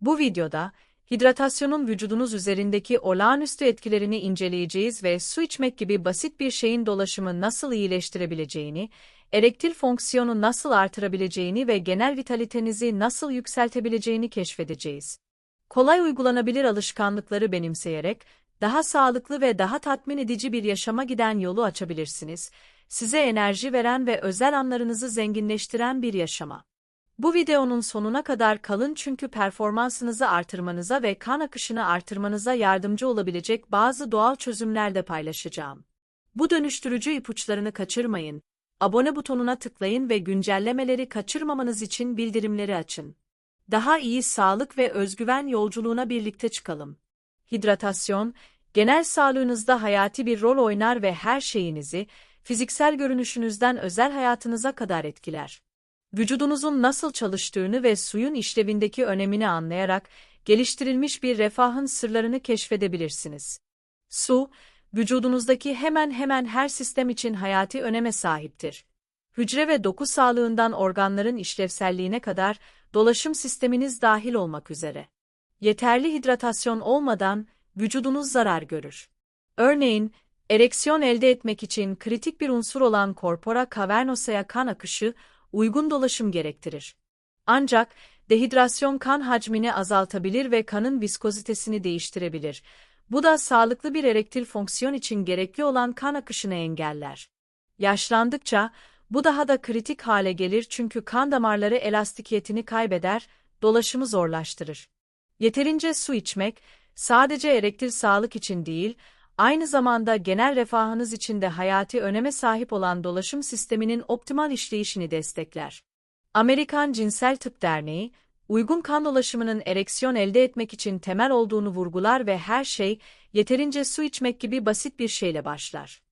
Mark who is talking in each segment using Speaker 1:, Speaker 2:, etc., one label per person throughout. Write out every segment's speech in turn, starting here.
Speaker 1: Bu videoda, hidratasyonun vücudunuz üzerindeki olağanüstü etkilerini inceleyeceğiz ve su içmek gibi basit bir şeyin dolaşımı nasıl iyileştirebileceğini, erektil fonksiyonu nasıl artırabileceğini ve genel vitalitenizi nasıl yükseltebileceğini keşfedeceğiz. Kolay uygulanabilir alışkanlıkları benimseyerek, daha sağlıklı ve daha tatmin edici bir yaşama giden yolu açabilirsiniz. Size enerji veren ve özel anlarınızı zenginleştiren bir yaşama. Bu videonun sonuna kadar kalın çünkü performansınızı artırmanıza ve kan akışını artırmanıza yardımcı olabilecek bazı doğal çözümler de paylaşacağım. Bu dönüştürücü ipuçlarını kaçırmayın. Abone butonuna tıklayın ve güncellemeleri kaçırmamanız için bildirimleri açın. Daha iyi sağlık ve özgüven yolculuğuna birlikte çıkalım. Hidratasyon, genel sağlığınızda hayati bir rol oynar ve her şeyinizi, fiziksel görünüşünüzden özel hayatınıza kadar etkiler. Vücudunuzun nasıl çalıştığını ve suyun işlevindeki önemini anlayarak geliştirilmiş bir refahın sırlarını keşfedebilirsiniz. Su, vücudunuzdaki hemen hemen her sistem için hayati öneme sahiptir. Hücre ve doku sağlığından organların işlevselliğine kadar dolaşım sisteminiz dahil olmak üzere. Yeterli hidratasyon olmadan vücudunuz zarar görür. Örneğin, ereksiyon elde etmek için kritik bir unsur olan korpora cavernosa'ya kan akışı, uygun dolaşım gerektirir. Ancak, dehidrasyon kan hacmini azaltabilir ve kanın viskozitesini değiştirebilir. Bu da sağlıklı bir erektil fonksiyon için gerekli olan kan akışını engeller. Yaşlandıkça, bu daha da kritik hale gelir çünkü kan damarları elastikiyetini kaybeder, dolaşımı zorlaştırır. Yeterince su içmek, sadece erektil sağlık için değil, aynı zamanda genel refahınız için de hayati öneme sahip olan dolaşım sisteminin optimal işleyişini destekler. Amerikan Cinsel Tıp Derneği, uygun kan dolaşımının ereksiyon elde etmek için temel olduğunu vurgular ve her şey, yeterince su içmek gibi basit bir şeyle başlar.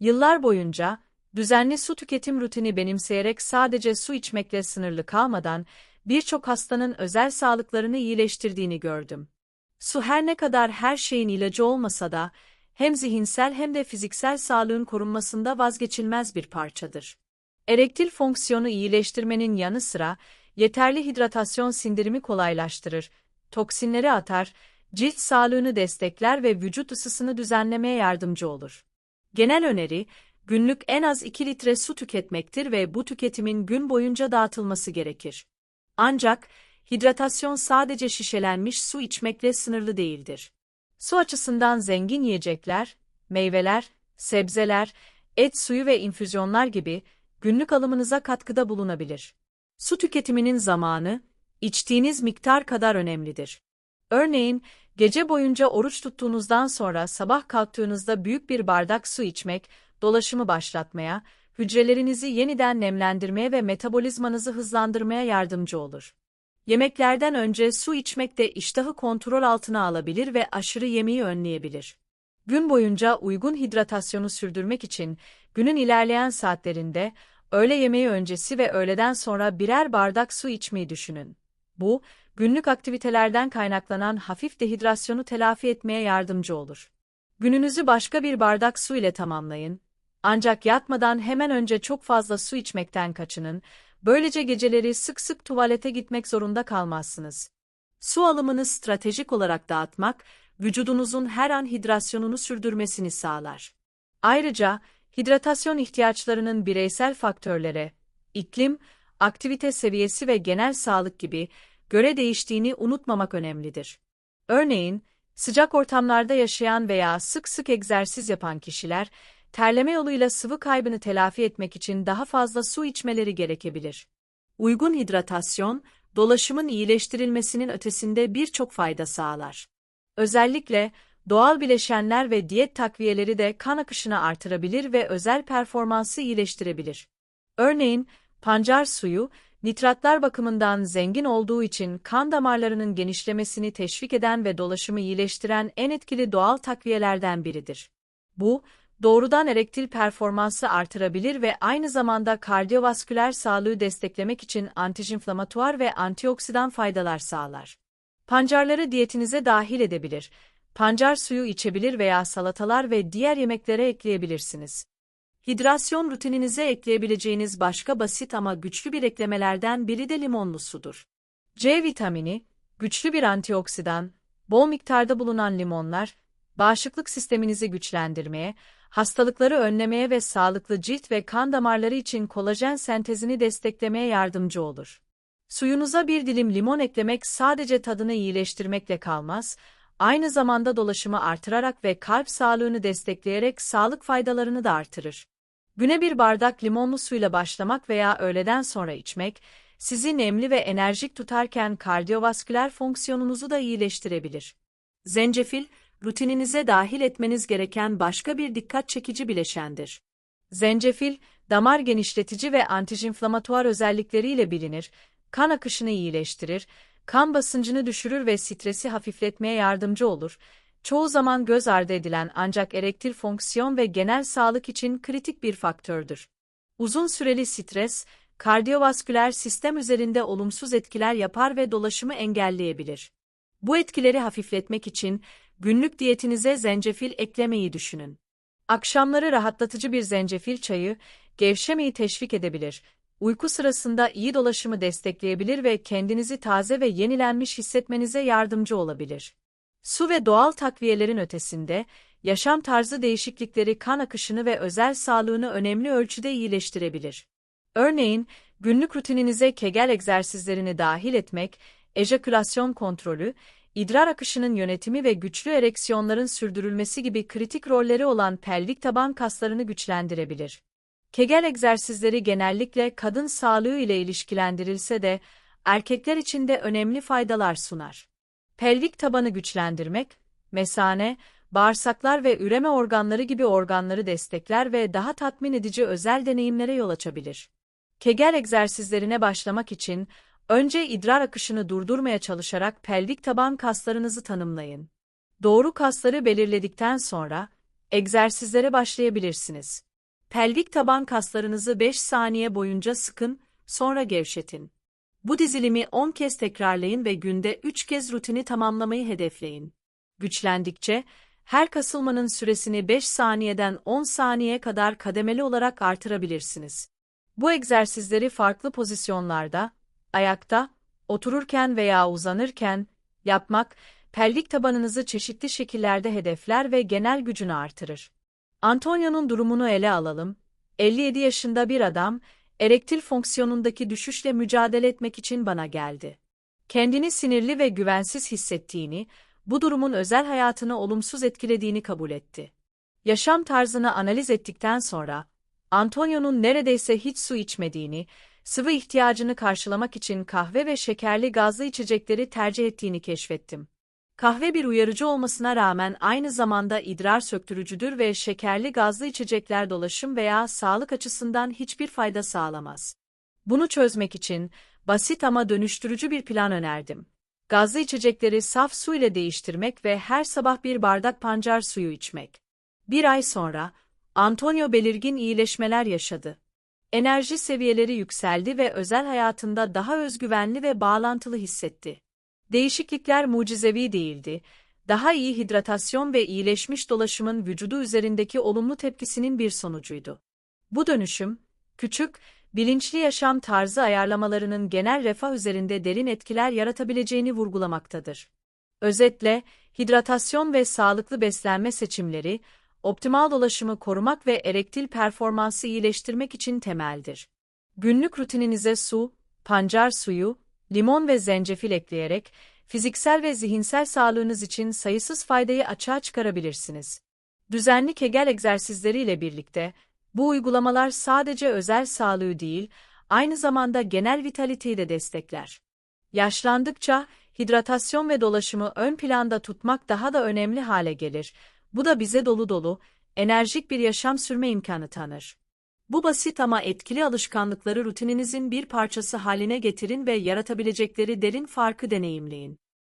Speaker 1: Yıllar boyunca, düzenli su tüketim rutini benimseyerek sadece su içmekle sınırlı kalmadan, birçok hastanın özel sağlıklarını iyileştirdiğini gördüm. Su her ne kadar her şeyin ilacı olmasa da, hem zihinsel hem de fiziksel sağlığın korunmasında vazgeçilmez bir parçadır. Erektil fonksiyonu iyileştirmenin yanı sıra, yeterli hidratasyon sindirimi kolaylaştırır, toksinleri atar, cilt sağlığını destekler ve vücut ısısını düzenlemeye yardımcı olur. Genel öneri, günlük en az 2 litre su tüketmektir ve bu tüketimin gün boyunca dağıtılması gerekir. Ancak, hidratasyon sadece şişelenmiş su içmekle sınırlı değildir. Su açısından zengin yiyecekler, meyveler, sebzeler, et suyu ve infüzyonlar gibi günlük alımınıza katkıda bulunabilir. Su tüketiminin zamanı, içtiğiniz miktar kadar önemlidir. Örneğin, gece boyunca oruç tuttuğunuzdan sonra sabah kalktığınızda büyük bir bardak su içmek, dolaşımı başlatmaya, hücrelerinizi yeniden nemlendirmeye ve metabolizmanızı hızlandırmaya yardımcı olur. Yemeklerden önce su içmek de iştahı kontrol altına alabilir ve aşırı yemeği önleyebilir. Gün boyunca uygun hidratasyonu sürdürmek için günün ilerleyen saatlerinde öğle yemeği öncesi ve öğleden sonra birer bardak su içmeyi düşünün. Bu, günlük aktivitelerden kaynaklanan hafif dehidrasyonu telafi etmeye yardımcı olur. Gününüzü başka bir bardak su ile tamamlayın. Ancak yatmadan hemen önce çok fazla su içmekten kaçının Böylece geceleri sık sık tuvalete gitmek zorunda kalmazsınız. Su alımını stratejik olarak dağıtmak, vücudunuzun her an hidrasyonunu sürdürmesini sağlar. Ayrıca, hidratasyon ihtiyaçlarının bireysel faktörlere, iklim, aktivite seviyesi ve genel sağlık gibi göre değiştiğini unutmamak önemlidir. Örneğin, sıcak ortamlarda yaşayan veya sık sık egzersiz yapan kişiler, terleme yoluyla sıvı kaybını telafi etmek için daha fazla su içmeleri gerekebilir. Uygun hidratasyon, dolaşımın iyileştirilmesinin ötesinde birçok fayda sağlar. Özellikle, doğal bileşenler ve diyet takviyeleri de kan akışını artırabilir ve özel performansı iyileştirebilir. Örneğin, pancar suyu, nitratlar bakımından zengin olduğu için kan damarlarının genişlemesini teşvik eden ve dolaşımı iyileştiren en etkili doğal takviyelerden biridir. Bu, doğrudan erektil performansı artırabilir ve aynı zamanda kardiyovasküler sağlığı desteklemek için antijinflamatuar ve antioksidan faydalar sağlar. Pancarları diyetinize dahil edebilir. Pancar suyu içebilir veya salatalar ve diğer yemeklere ekleyebilirsiniz. Hidrasyon rutininize ekleyebileceğiniz başka basit ama güçlü bir eklemelerden biri de limonlu sudur. C vitamini, Güçlü bir antioksidan, bol miktarda bulunan limonlar, bağışıklık sisteminizi güçlendirmeye, hastalıkları önlemeye ve sağlıklı cilt ve kan damarları için kolajen sentezini desteklemeye yardımcı olur. Suyunuza bir dilim limon eklemek sadece tadını iyileştirmekle kalmaz, aynı zamanda dolaşımı artırarak ve kalp sağlığını destekleyerek sağlık faydalarını da artırır. Güne bir bardak limonlu suyla başlamak veya öğleden sonra içmek, sizi nemli ve enerjik tutarken kardiyovasküler fonksiyonunuzu da iyileştirebilir. Zencefil, rutininize dahil etmeniz gereken başka bir dikkat çekici bileşendir. Zencefil, damar genişletici ve antijinflamatuar özellikleriyle bilinir, kan akışını iyileştirir, kan basıncını düşürür ve stresi hafifletmeye yardımcı olur. Çoğu zaman göz ardı edilen ancak erektil fonksiyon ve genel sağlık için kritik bir faktördür. Uzun süreli stres, kardiyovasküler sistem üzerinde olumsuz etkiler yapar ve dolaşımı engelleyebilir. Bu etkileri hafifletmek için günlük diyetinize zencefil eklemeyi düşünün. Akşamları rahatlatıcı bir zencefil çayı, gevşemeyi teşvik edebilir, uyku sırasında iyi dolaşımı destekleyebilir ve kendinizi taze ve yenilenmiş hissetmenize yardımcı olabilir. Su ve doğal takviyelerin ötesinde, yaşam tarzı değişiklikleri kan akışını ve özel sağlığını önemli ölçüde iyileştirebilir. Örneğin, günlük rutininize kegel egzersizlerini dahil etmek, ejakülasyon kontrolü, idrar akışının yönetimi ve güçlü ereksiyonların sürdürülmesi gibi kritik rolleri olan pelvik taban kaslarını güçlendirebilir. Kegel egzersizleri genellikle kadın sağlığı ile ilişkilendirilse de, erkekler için de önemli faydalar sunar. Pelvik tabanı güçlendirmek, mesane, bağırsaklar ve üreme organları gibi organları destekler ve daha tatmin edici özel deneyimlere yol açabilir. Kegel egzersizlerine başlamak için, önce idrar akışını durdurmaya çalışarak pelvik taban kaslarınızı tanımlayın. Doğru kasları belirledikten sonra, egzersizlere başlayabilirsiniz. Pelvik taban kaslarınızı 5 saniye boyunca sıkın, sonra gevşetin. Bu dizilimi 10 kez tekrarlayın ve günde 3 kez rutini tamamlamayı hedefleyin. Güçlendikçe, her kasılmanın süresini 5 saniyeden 10 saniyeye kadar kademeli olarak artırabilirsiniz. Bu egzersizleri farklı pozisyonlarda, ayakta, otururken veya uzanırken yapmak, pelvik tabanınızı çeşitli şekillerde hedefler ve genel gücünü artırır. Antonio'nun durumunu ele alalım. 57 yaşında bir adam, erektil fonksiyonundaki düşüşle mücadele etmek için bana geldi. Kendini sinirli ve güvensiz hissettiğini, bu durumun özel hayatını olumsuz etkilediğini kabul etti. Yaşam tarzını analiz ettikten sonra, Antonio'nun neredeyse hiç su içmediğini, sıvı ihtiyacını karşılamak için kahve ve şekerli gazlı içecekleri tercih ettiğini keşfettim. Kahve bir uyarıcı olmasına rağmen aynı zamanda idrar söktürücüdür ve şekerli gazlı içecekler dolaşım veya sağlık açısından hiçbir fayda sağlamaz. Bunu çözmek için basit ama dönüştürücü bir plan önerdim. Gazlı içecekleri saf su ile değiştirmek ve her sabah bir bardak pancar suyu içmek. Bir ay sonra, Antonio belirgin iyileşmeler yaşadı. Enerji seviyeleri yükseldi ve özel hayatında daha özgüvenli ve bağlantılı hissetti. Değişiklikler mucizevi değildi. Daha iyi hidratasyon ve iyileşmiş dolaşımın vücudu üzerindeki olumlu tepkisinin bir sonucuydu. Bu dönüşüm, küçük, bilinçli yaşam tarzı ayarlamalarının genel refah üzerinde derin etkiler yaratabileceğini vurgulamaktadır. Özetle, hidratasyon ve sağlıklı beslenme seçimleri, optimal dolaşımı korumak ve erektil performansı iyileştirmek için temeldir. Günlük rutininize su, pancar suyu, limon ve zencefil ekleyerek, fiziksel ve zihinsel sağlığınız için sayısız faydayı açığa çıkarabilirsiniz. Düzenli kegel egzersizleriyle birlikte, bu uygulamalar sadece özel sağlığı değil, aynı zamanda genel vitaliteyi de destekler. Yaşlandıkça, hidratasyon ve dolaşımı ön planda tutmak daha da önemli hale gelir. Bu da bize dolu dolu, enerjik bir yaşam sürme imkanı tanır. Bu basit ama etkili alışkanlıkları rutininizin bir parçası haline getirin ve yaratabilecekleri derin farkı deneyimleyin.